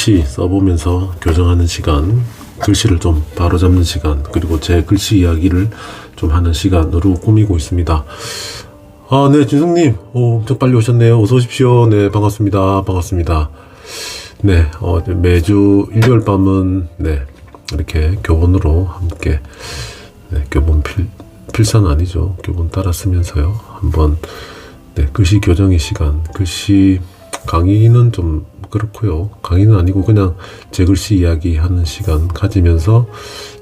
글씨 써보면서 교정하는 시간, 글씨를 좀 바로잡는 시간, 그리고 제 글씨 이야기를 좀 하는 시간으로 꾸미고 있습니다. 아, 네, 진성님. 오, 엄청 빨리 오셨네요. 어서 오십시오. 네, 반갑습니다. 반갑습니다. 네, 어, 매주 일요일 밤은, 네, 이렇게 교본으로 함께, 네, 교본 필, 필사는 아니죠. 교본 따라 쓰면서요. 한번, 네, 글씨 교정의 시간, 글씨 강의는 좀 그렇고요. 강의는 아니고 그냥 제 글씨 이야기 하는 시간 가지면서,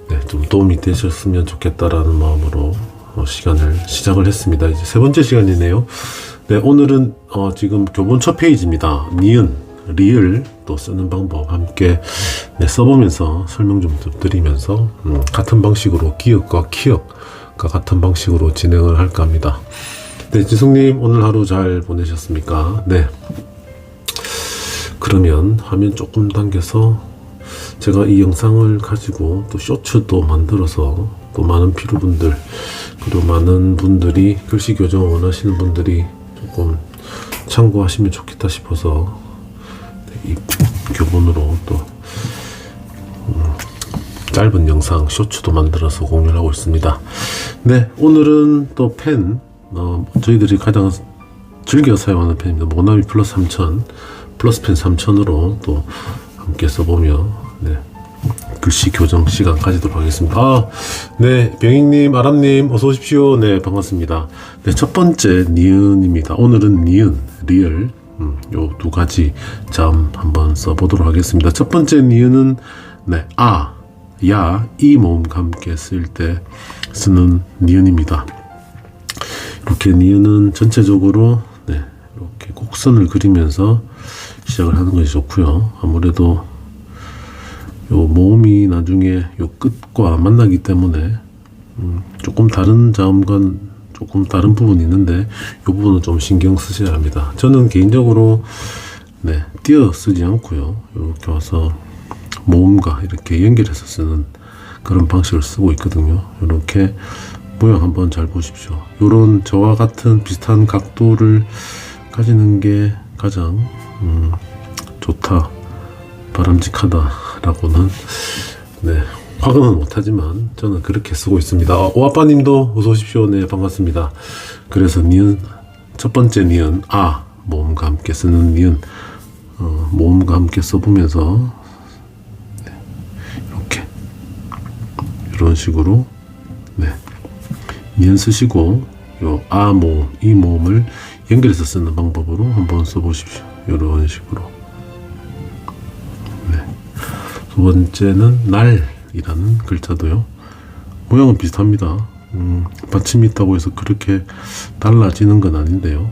네, 좀 도움이 되셨으면 좋겠다라는 마음으로 어, 시간을 시작을 했습니다. 이제 세 번째 시간이네요. 네, 오늘은 어, 지금 교본 첫 페이지입니다. 니은, 리을 또 쓰는 방법 함께 네, 써보면서 설명 좀 드리면서 음, 같은 방식으로 기억과 키역과 같은 방식으로 진행을 할까 합니다. 네, 지숙님 오늘 하루 잘 보내셨습니까? 네. 그러면 화면 조금 당겨서 제가 이 영상을 가지고 또 쇼츠도 만들어서 또 많은 피로분들 그리고 많은 분들이 글씨 교정을 원하시는 분들이 조금 참고하시면 좋겠다 싶어서 이 교본으로 또 음, 짧은 영상 쇼츠도 만들어서 공유를 하고 있습니다. 네 오늘은 또 펜 어, 저희들이 가장 즐겨 사용하는 펜입니다. 모나미 플러스 3000 플러스 펜 3000으로 또 함께 써보며 네, 글씨 교정 시간 가지도록 하겠습니다. 아, 네, 병익님, 아람님, 어서 오십시오. 네, 반갑습니다. 네, 첫 번째 니은입니다. 오늘은 니은, 리을, 음, 요두 가지 점 한번 써보도록 하겠습니다. 첫 번째 니은은 네, 아, 야, 이 모음과 함께 쓸 때 쓰는 니은입니다. 이렇게 니은은 전체적으로 네, 이렇게 곡선을 그리면서 시작을 하는 것이 좋고요. 아무래도 요 모음이 나중에 요 끝과 만나기 때문에 음, 조금 다른 자음과 조금 다른 부분이 있는데 요 부분은 좀 신경 쓰셔야 합니다. 저는 개인적으로 네, 띄어 쓰지 않고요. 이렇게 와서 모음과 이렇게 연결해서 쓰는 그런 방식을 쓰고 있거든요. 이렇게 모양 한번 잘 보십시오. 요런 저와 같은 비슷한 각도를 가지는 게 가장 음, 좋다, 바람직하다 라고는 네 확언은 못하지만 저는 그렇게 쓰고 있습니다. 어, 오아빠님도 어서 오십시오. 네 반갑습니다. 그래서 니은 첫 번째 니은 아 모음과 함께 쓰는 니은 어, 모음과 함께 써보면서 네, 이렇게 이런 식으로 네 니은 쓰시고 요 아 모음 이 모음을 연결해서 쓰는 방법으로 한번 써보십시오. 이런 식으로. 두 번째는 날이라는 글자도요. 모양은 비슷합니다. 음, 받침이 있다고 해서 그렇게 달라지는 건 아닌데요.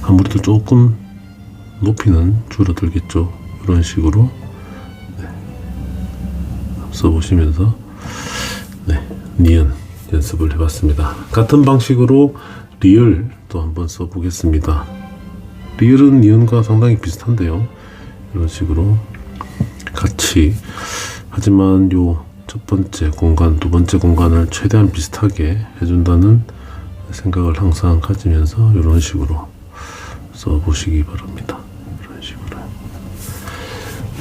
아무래도 조금 높이는 줄어들겠죠. 이런 식으로 네. 써보시면서 네, 니은 연습을 해봤습니다. 같은 방식으로 리을 또 한번 써보겠습니다. 리을은 니은과 상당히 비슷한데요. 이런 식으로 같이 하지만 요 첫 번째 공간, 두 번째 공간을 최대한 비슷하게 해준다는 생각을 항상 가지면서 이런 식으로 써보시기 바랍니다. 이런 식으로.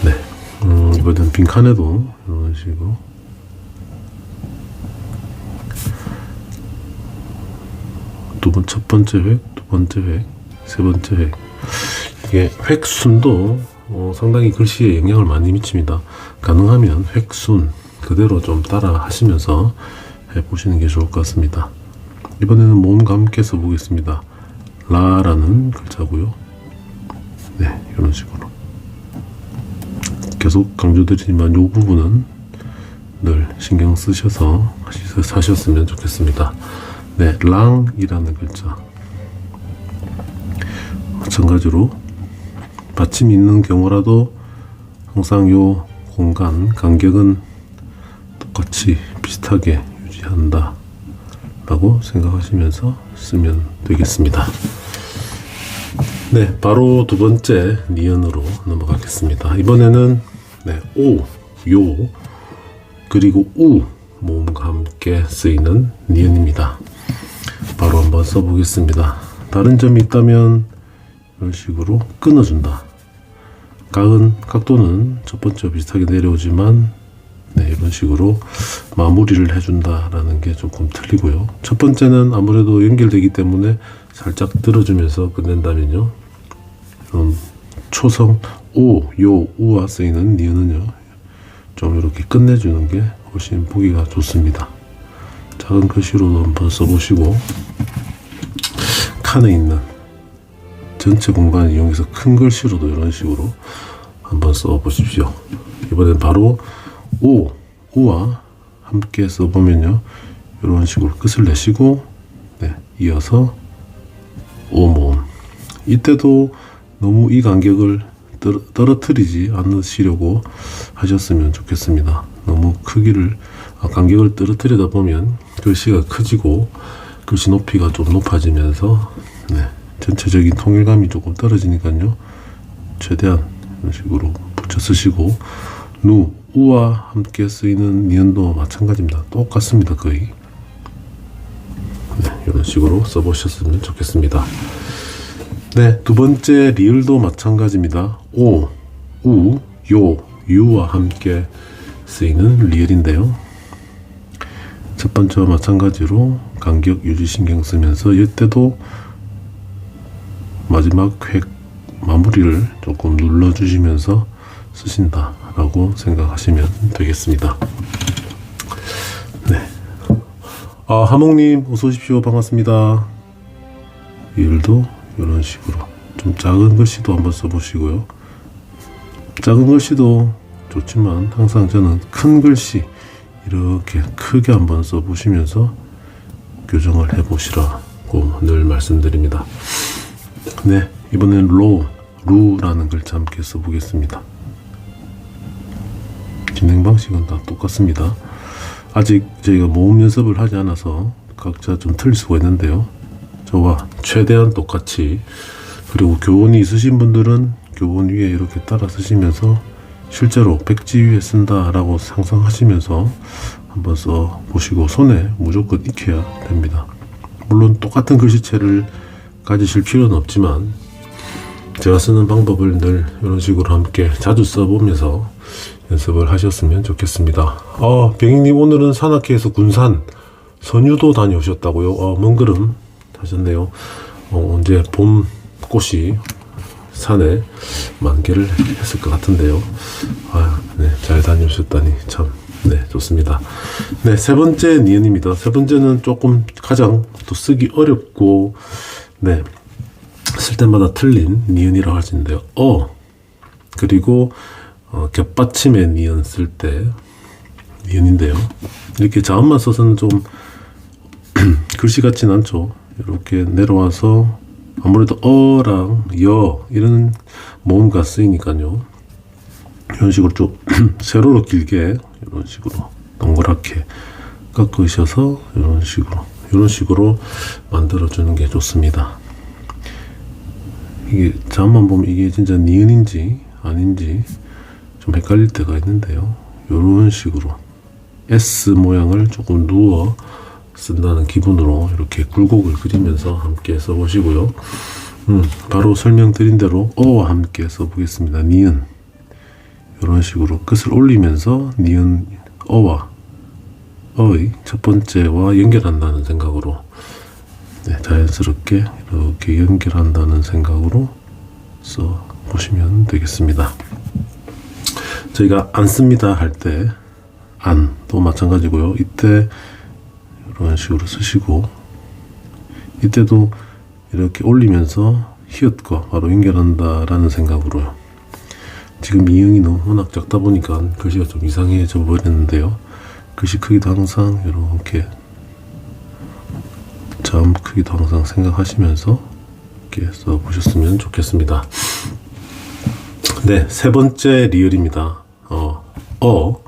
네. 음, 이번엔 빈칸에도 이런 식으로 두 번, 첫 번째 획, 두 번째 획, 세 번째 획. 이게 획순도 어, 상당히 글씨에 영향을 많이 미칩니다. 가능하면 획순 그대로 좀 따라 하시면서 해보시는 게 좋을 것 같습니다. 이번에는 모음과 함께 써보겠습니다. 라라는 글자고요. 네, 이런 식으로. 계속 강조드리지만 이 부분은 늘 신경 쓰셔서 사셨으면 좋겠습니다. 네, 랑이라는 글자. 마찬가지로 받침이 있는 경우라도 항상 요 공간 간격은 똑같이 비슷하게 유지한다 라고 생각하시면서 쓰면 되겠습니다. 네, 바로 두 번째 니은으로 넘어가겠습니다. 이번에는 네, 오, 요, 그리고 우 모음과 함께 쓰이는 니은입니다. 바로 한번 써보겠습니다. 다른 점이 있다면 이런 식으로 끊어준다. 각은 각도는 첫 번째와 비슷하게 내려오지만 네, 이런 식으로 마무리를 해준다라는 게 조금 틀리고요. 첫 번째는 아무래도 연결되기 때문에 살짝 들어주면서 끝낸다면요. 초성 오, 요, 우와 쓰이는 니은은요. 좀 이렇게 끝내주는 게 훨씬 보기가 좋습니다. 작은 글씨로도 한번 써보시고 칸에 있는 전체 공간을 이용해서 큰 글씨로도 이런 식으로 한번 써보십시오. 이번엔 바로 오, 우와 함께 써보면요. 이런 식으로 끝을 내시고 네, 이어서 오 모음. 이때도 너무 이 간격을 떨- 떨어뜨리지 않으시려고 하셨으면 좋겠습니다. 너무 크기를 아, 간격을 떨어뜨리다 보면 글씨가 커지고 글씨 높이가 좀 높아지면서 네, 전체적인 통일감이 조금 떨어지니까요. 최대한 이런 식으로 붙여 쓰시고 누, 우와 함께 쓰이는 니은도 마찬가지입니다. 똑같습니다. 거의 네, 이런 식으로 써보셨으면 좋겠습니다. 네, 두 번째 리을도 마찬가지입니다. 오, 우, 요, 유와 함께 쓰이는 리을인데요. 첫 번째와 마찬가지로 간격 유지 신경 쓰면서 이때도 마지막 획 마무리를 조금 눌러주시면서 쓰신다라고 생각하시면 되겠습니다. 네. 아, 하몽님, 어서 오십시오. 반갑습니다. 리을도 이런 식으로 좀 작은 글씨도 한번 써보시고요. 작은 글씨도 좋지만 항상 저는 큰 글씨 이렇게 크게 한번 써보시면서 교정을 해보시라고 늘 말씀드립니다. 네, 이번엔 로, 루라는 글자 함께 써보겠습니다. 진행 방식은 다 똑같습니다. 아직 저희가 모음 연습을 하지 않아서 각자 좀 틀릴 수가 있는데요. 저와 최대한 똑같이 그리고 교본이 있으신 분들은 교본 위에 이렇게 따라 쓰시면서 실제로 백지 위에 쓴다라고 상상하시면서 한번 써 보시고 손에 무조건 익혀야 됩니다. 물론 똑같은 글씨체를 가지실 필요는 없지만 제가 쓰는 방법을 늘 이런 식으로 함께 자주 써보면서 연습을 하셨으면 좋겠습니다. 아, 병희님 오늘은 산악회에서 군산 선유도 다녀오셨다고요? 어, 먼 걸음 하셨네요. 어, 언제 봄 꽃이 산에 만개를 했을 것 같은데요. 아, 네, 잘 다녀오셨다니 참, 네, 좋습니다. 네, 세 번째 니은입니다. 세 번째는 조금 가장 또 쓰기 어렵고, 네, 쓸 때마다 틀린 니은이라고 할 수 있는데요. 어, 그리고 어, 겹받침의 니은 쓸 때 니은인데요. 이렇게 자음만 써서는 좀 글씨 같진 않죠. 이렇게 내려와서 아무래도 어랑 여 이런 모음가 쓰이니까요. 이런 식으로 좀 세로로 길게 이런 식으로 동그랗게 깎으셔서 이런 식으로 이런 식으로 만들어 주는 게 좋습니다. 이게 자만 보면 이게 진짜 니은인지 아닌지 좀 헷갈릴 때가 있는데요. 이런 식으로 S 모양을 조금 누워 쓴다는 기분으로 이렇게 굴곡을 그리면서 함께 써보시고요. 음, 바로 설명드린 대로 어와 함께 써보겠습니다. 니은 이런 식으로 끝을 올리면서 니은 어와 어의 첫 번째와 연결한다는 생각으로 네, 자연스럽게 이렇게 연결한다는 생각으로 써 보시면 되겠습니다. 저희가 안 씁니다 할 때 안도 마찬가지고요. 이때 이런 식으로 쓰시고 이때도 이렇게 올리면서 히읗과 바로 연결한다라는 생각으로요. 지금 이응이 너무 워낙 작다 보니까 글씨가 좀 이상해져 버렸는데요. 글씨 크기도 항상 이렇게 자음 크기도 항상 생각하시면서 이렇게 써보셨으면 좋겠습니다. 네, 세 번째 리을입니다. 어, 어,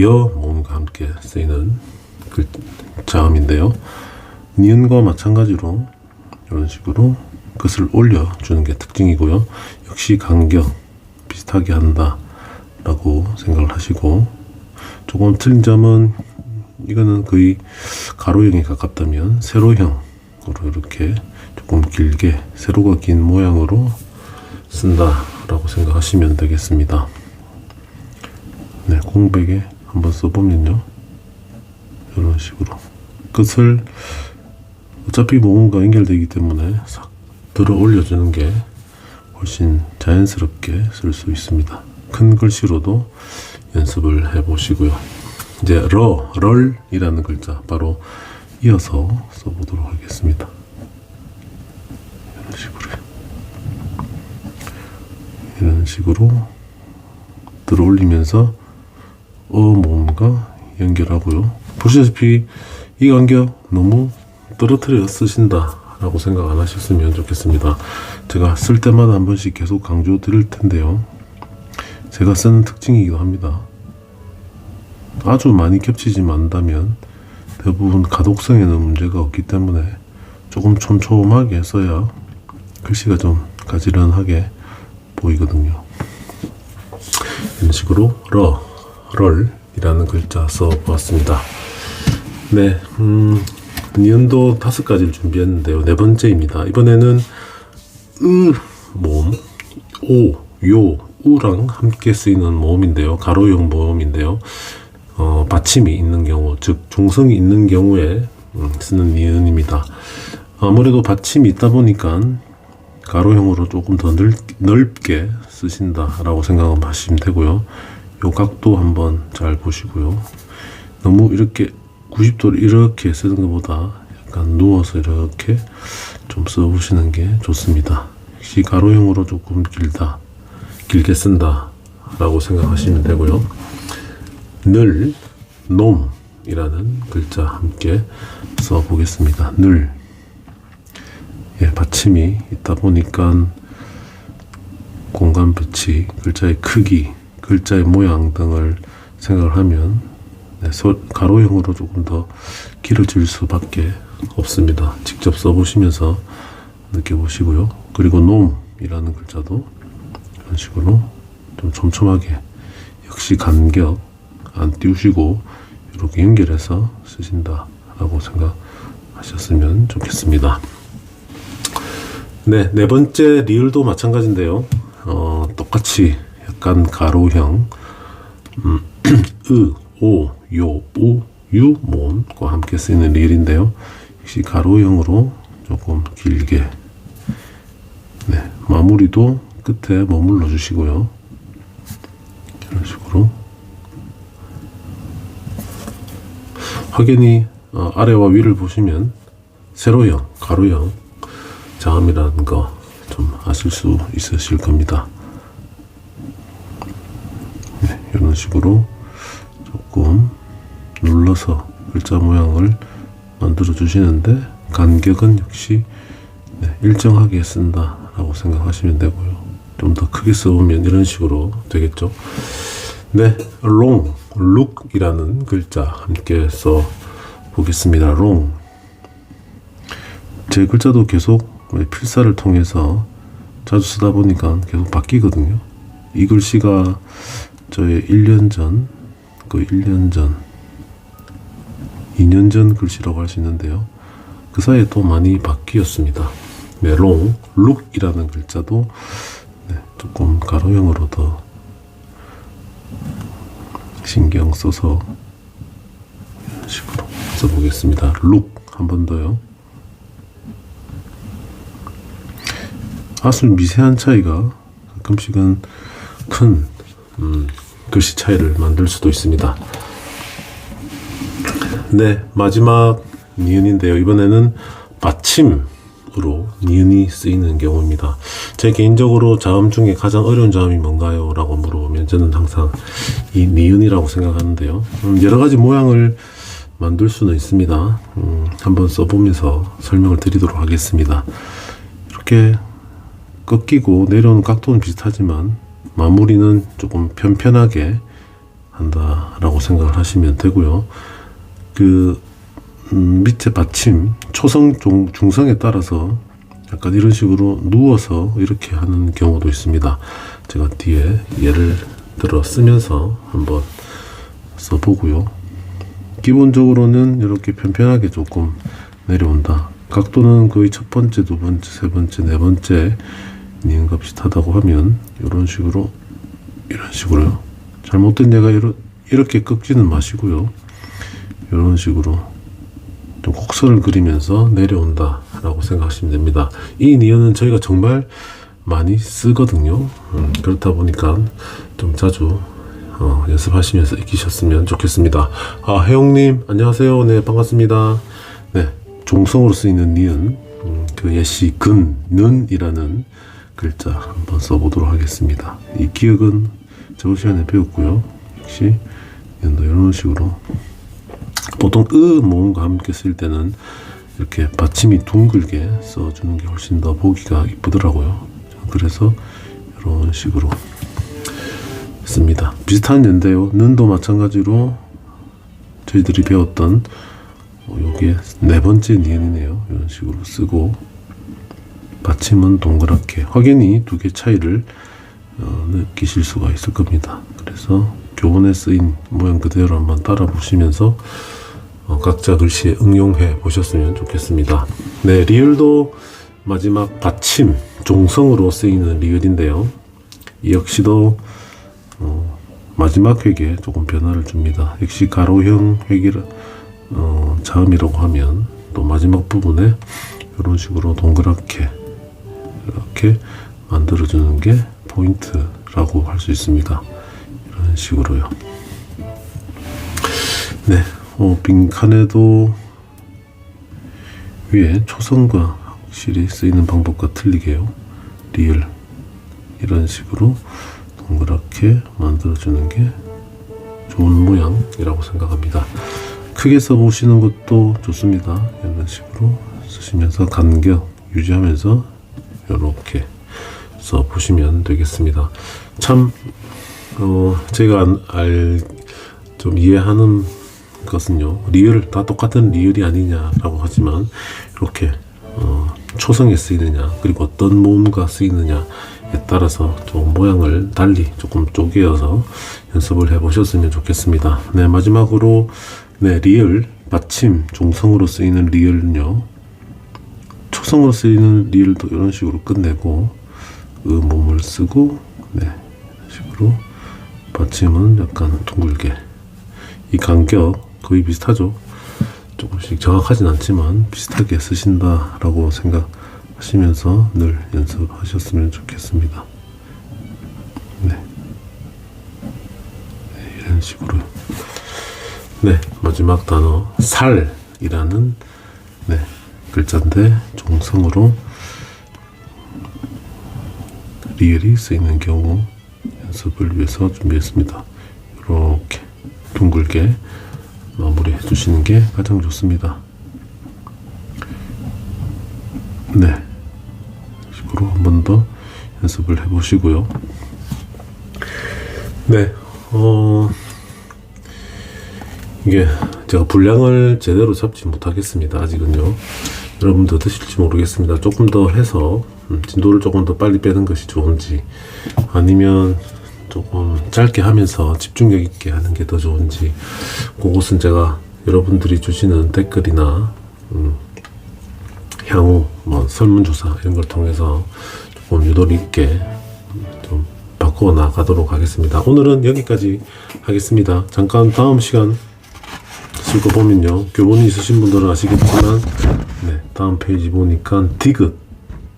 여 모음과 함께 쓰이는 그 자음인데요. 니은과 마찬가지로 이런 식으로 끝을 올려주는 게 특징이고요. 역시 간격 비슷하게 한다 라고 생각을 하시고 조금 틀린 점은 이거는 거의 가로형에 가깝다면 세로형으로 이렇게 조금 길게 세로가 긴 모양으로 쓴다 라고 생각하시면 되겠습니다. 네, 공백에 한번 써보면요. 이런 식으로. 끝을 어차피 모음과 연결되기 때문에 싹 들어 올려주는 게 훨씬 자연스럽게 쓸 수 있습니다. 큰 글씨로도 연습을 해 보시고요. 이제 러, 럴이라는 글자 바로 이어서 써보도록 하겠습니다. 이런 식으로 이런 식으로 들어 올리면서 어 모음과 연결하고요. 보시다시피 이 간격 너무 떨어뜨려 쓰신다 라고 생각 안 하셨으면 좋겠습니다. 제가 쓸 때마다 한 번씩 계속 강조 드릴 텐데요. 제가 쓰는 특징이기도 합니다. 아주 많이 겹치지만 않다면 대부분 가독성에는 문제가 없기 때문에 조금 촘촘하게 써야 글씨가 좀 가지런하게 보이거든요. 이런 식으로 러, 럴이라는 글자 써보았습니다. 네, 음, 니은도 다섯 가지를 준비했는데요. 네 번째입니다. 이번에는 으 모음, 오, 요, 우랑 함께 쓰이는 모음인데요. 가로형 모음인데요. 어, 받침이 있는 경우, 즉 중성이 있는 경우에 음, 쓰는 니은입니다. 아무래도 받침이 있다 보니까 가로형으로 조금 더 넓, 넓게 쓰신다라고 생각하시면 되고요. 요 각도 한번 잘 보시고요. 너무 이렇게 90도를 이렇게 쓰는 것보다 약간 누워서 이렇게 좀 써보시는 게 좋습니다. 역시 가로형으로 조금 길다, 길게 쓴다 라고 생각하시면 되고요. 늘, 놈 이라는 글자 함께 써보겠습니다. 늘. 예, 받침이 있다 보니까 공간 배치, 글자의 크기, 글자의 모양 등을 생각을 하면 네, 소- 가로형으로 조금 더 길어질 수밖에 없습니다. 직접 써보시면서 느껴보시고요. 그리고 놈이라는 글자도 이런 식으로 좀 촘촘하게 역시 간격 안 띄우시고 이렇게 연결해서 쓰신다라고 생각하셨으면 좋겠습니다. 네, 네 번째 리을도 마찬가지인데요. 어, 똑같이 약간 가로형, 음, 으, 오, 요, 우, 유, 모음과 함께 쓰이는 리을인데요. 역시 가로형으로 조금 길게, 네, 마무리도 끝에 머물러 주시고요. 이런 식으로. 확연히 어, 아래와 위를 보시면 세로형, 가로형, 자음이라는 거 좀 아실 수 있으실 겁니다. 네, 이런 식으로 조금 눌러서 글자 모양을 만들어 주시는데 간격은 역시 네, 일정하게 쓴다라고 생각하시면 되고요. 좀 더 크게 써보면 이런 식으로 되겠죠. 네, 롱, 룩이라는 글자 함께 써 보겠습니다. 롱. 제 글자도 계속 필사를 통해서 자주 쓰다 보니까 계속 바뀌거든요. 이 글씨가 저의 1년 전, 그 1년 전, 2년 전 글씨라고 할 수 있는데요. 그 사이에 또 많이 바뀌었습니다. 네, 롱, 룩이라는 글자도 네, 조금 가로형으로 더 신경 써서 이런 식으로 써보겠습니다. 룩 한 번 더요. 아주 미세한 차이가 가끔씩은 큰 음, 글씨 차이를 만들 수도 있습니다. 네, 마지막 니은인데요. 이번에는 받침 으로 니은이 쓰이는 경우입니다. 제 개인적으로 자음 중에 가장 어려운 자음이 뭔가요? 라고 물어보면 저는 항상 이 니은이라고 생각하는데요. 음, 여러 가지 모양을 만들 수는 있습니다. 음, 한번 써보면서 설명을 드리도록 하겠습니다. 이렇게 꺾이고 내려오는 각도는 비슷하지만 마무리는 조금 편편하게 한다라고 생각을 하시면 되고요. 그 음, 밑에 받침 초성 중, 중성에 따라서 약간 이런 식으로 누워서 이렇게 하는 경우도 있습니다. 제가 뒤에 예를 들어 쓰면서 한번 써보고요. 기본적으로는 이렇게 편편하게 조금 내려온다. 각도는 거의 첫 번째, 두 번째, 세 번째, 네 번째 니은과 비슷하다고 하면 이런 식으로 이런 식으로요. 잘못된 얘가 이렇게 꺾지는 마시고요. 이런 식으로 좀 곡선을 그리면서 내려온다라고 생각하시면 됩니다. 이 니은은 저희가 정말 많이 쓰거든요. 음, 그렇다 보니까 좀 자주 어, 연습하시면서 익히셨으면 좋겠습니다. 아, 혜용님, 안녕하세요. 네, 반갑습니다. 네, 종성으로 쓰이는 니은, 음, 그 예시 근, 는 이라는 글자 한번 써보도록 하겠습니다. 이 기억은 저번 시간에 배웠고요. 역시 이런 식으로 보통 으 모음과 함께 쓸 때는 이렇게 받침이 둥글게 써주는 게 훨씬 더 보기가 이쁘더라고요. 그래서 이런 식으로 씁니다. 비슷한 연대요. 는도 마찬가지로 저희들이 배웠던 어, 요게 네 번째 니은이네요. 이런 식으로 쓰고 받침은 동그랗게 확연히 두 개 차이를 어, 느끼실 수가 있을 겁니다. 그래서 교본에 쓰인 모양 그대로 한번 따라 보시면서 어, 각자 글씨에 응용해 보셨으면 좋겠습니다. 네, 리을도 마지막 받침, 종성으로 쓰이는 리을인데요. 이 역시도 어, 마지막 획에 조금 변화를 줍니다. 역시 가로형 획이라 어, 자음이라고 하면 또 마지막 부분에 이런 식으로 동그랗게 이렇게 만들어주는 게 포인트라고 할 수 있습니다. 이런 식으로요. 네, 어, 빈칸에도 위에 초성과 확실히 쓰이는 방법과 틀리게요. 리을 이런 식으로 동그랗게 만들어주는 게 좋은 모양이라고 생각합니다. 크게 써보시는 것도 좋습니다. 이런 식으로 쓰시면서 간격 유지하면서 이렇게 써보시면 되겠습니다. 참, 어, 제가 알, 좀 이해하는 것은요, 리을, 다 똑같은 리을이 아니냐라고 하지만, 이렇게, 어, 초성에 쓰이느냐, 그리고 어떤 모음과 쓰이느냐에 따라서 좀 모양을 달리 조금 쪼개어서 연습을 해 보셨으면 좋겠습니다. 네, 마지막으로, 네, 리을, 받침, 종성으로 쓰이는 리을은요, 초성으로 쓰이는 리을도 이런 식으로 끝내고, 의 몸을 쓰고, 네, 식으로, 받침은 약간 둥글게, 이 간격 거의 비슷하죠. 조금씩 정확하진 않지만 비슷하게 쓰신다라고 생각하시면서 늘 연습하셨으면 좋겠습니다. 네. 네, 이런 식으로. 네, 마지막 단어 살이라는 네, 글자인데 종성으로 리을이 쓰이는 경우 연습을 위해서 준비했습니다. 이렇게 둥글게 마무리해 주시는 게 가장 좋습니다. 네. 식으로 한 번 더 연습을 해 보시고요. 네. 어, 이게 제가 분량을 제대로 잡지 못하겠습니다. 아직은요. 여러분도 드실지 모르겠습니다. 조금 더 해서 음, 진도를 조금 더 빨리 빼는 것이 좋은지 아니면 조금 짧게 하면서 집중력 있게 하는 게 더 좋은지 그것은 제가 여러분들이 주시는 댓글이나 음, 향후 뭐 설문조사 이런 걸 통해서 조금 유도리 있게 좀 바꾸어 나가도록 하겠습니다. 오늘은 여기까지 하겠습니다. 잠깐 다음 시간 쓸 거 보면요. 교본이 있으신 분들은 아시겠지만 네, 다음 페이지 보니까 디귿,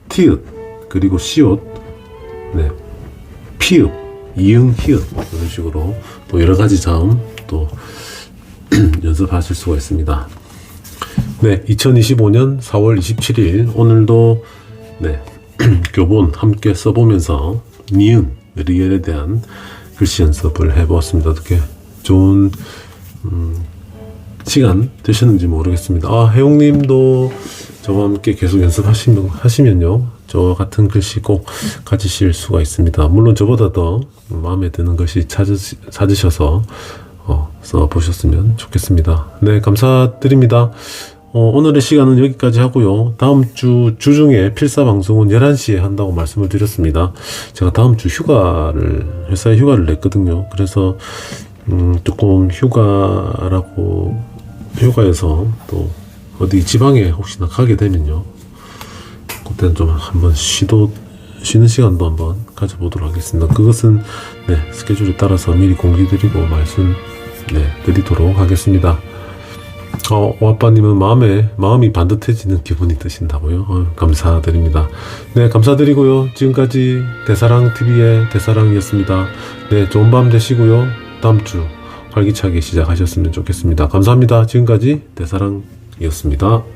티읕, 그리고 시옷, 네, 피읍, 이응, 히읗 이런 식으로 또 여러 가지 자음 또 연습하실 수가 있습니다. 네, 2025년 4월 27일 오늘도 네 교본 함께 써보면서 니은 리엘에 대한 글씨 연습을 해보았습니다. 어떻게 좋은 음, 시간 되셨는지 모르겠습니다. 아, 혜용님도 저와 함께 계속 연습하시면 하시면요, 저 같은 글씨 꼭 가지실 수가 있습니다. 물론 저보다 더 마음에 드는 것이 찾으, 찾으셔서 어, 써보셨으면 좋겠습니다. 네, 감사드립니다. 어, 오늘의 시간은 여기까지 하고요. 다음 주 주중에 필사 방송은 11시에 한다고 말씀을 드렸습니다. 제가 다음 주 휴가를, 회사에 휴가를 냈거든요. 그래서, 음, 조금 휴가라고, 휴가에서 또 어디 지방에 혹시나 가게 되면요. 그때는 좀 한번 쉬도, 쉬는 시간도 한번 가져보도록 하겠습니다. 그것은 네, 스케줄에 따라서 미리 공지드리고 말씀 네, 드리도록 하겠습니다. 어, 오아빠님은 마음에, 마음이 반듯해지는 기분이 드신다고요? 어, 감사드립니다. 네, 감사드리고요. 지금까지 대사랑TV의 대사랑이었습니다. 네, 좋은 밤 되시고요. 다음 주 활기차게 시작하셨으면 좋겠습니다. 감사합니다. 지금까지 대사랑이었습니다.